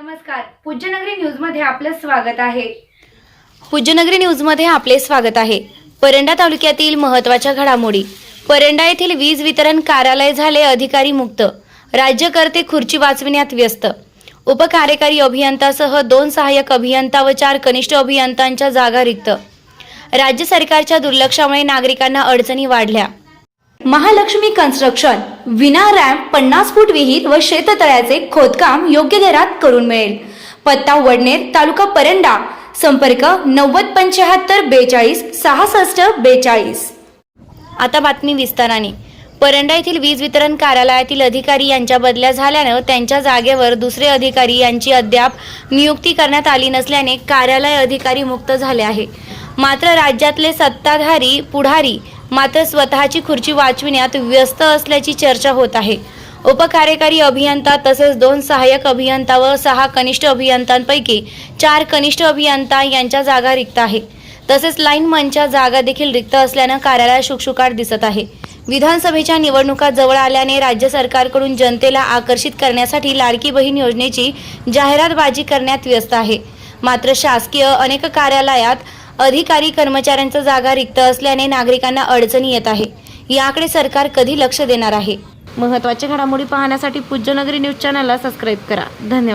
नमस्कार. पूज्यनगरी न्यूजमध्ये आपलं स्वागत आहे. पूज्यनगरी न्यूजमध्ये आपले स्वागत आहे. परंडा तालुक्यातील महत्त्वाच्या घडामोडी. परंडा येथील वीज वितरण कार्यालय झाले अधिकारी मुक्त. राज्यकर्ते खुर्ची वाचविण्यात व्यस्त. उपकार्यकारी अभियंतासह दोन सहाय्यक अभियंता व चार कनिष्ठ अभियंत्यांच्या जागा रिक्त. राज्य सरकारच्या दुर्लक्षामुळे नागरिकांना अडचणी वाढल्या. महालक्ष्मी कन्स्ट्रक्शन. विना रॅम्प पन्नास फूट विहीर व शेततळ्याचे खोदकाम योग्य दरात करून मिळेल. पत्ता वडनेर तालुका परंडा. संपर्क नव्वद पंच्याहत्तर बेचाळीस सहासष्ट बेचाळीस. आता बातमी विस्ताराने. परंडा येथील वीज वितरण कार्यालयातील अधिकारी यांच्या बदल्या झाल्यानं त्यांच्या जागेवर दुसरे अधिकारी यांची अद्याप नियुक्ती करण्यात आली नसल्याने कार्यालय अधिकारी मुक्त झाले आहे. मात्र राज्यातले सत्ताधारी पुढारी मात्र स्वतःची खुर्ची वाचविण्यात व्यस्त असल्याची चर्चा होत आहे. उपकार्यकारी अभियंता तसेच दोन सहाय्यक अभियंता व सहा कनिष्ठ अभियंत्यांपैकी चार कनिष्ठ अभियंता यांच्या जागा रिक्त आहे. तसेच लाईनमनच्या जागा देखील रिक्त असल्यानं कार्यालय शुकशुकाट दिसत आहे. विधानसभेच्या निवडणुका जवळ आल्याने राज्य सरकारकडून जनतेला आकर्षित करण्यासाठी लाडकी बहीण योजनेची जाहिरातबाजी करण्यात व्यस्त आहे. मात्र शासकीय अनेक कार्यालयात अधिकारी कर्मचाऱ्यांच्या जागा रिक्त असल्याने नागरिकांना अडचणी येत आहे. याकडे सरकार कधी लक्ष देणार आहे? महत्त्वाच्या घडामोडी पाहण्यासाठी पूज्यनगरी न्यूज चॅनलला सबस्क्राईब करा. धन्यवाद.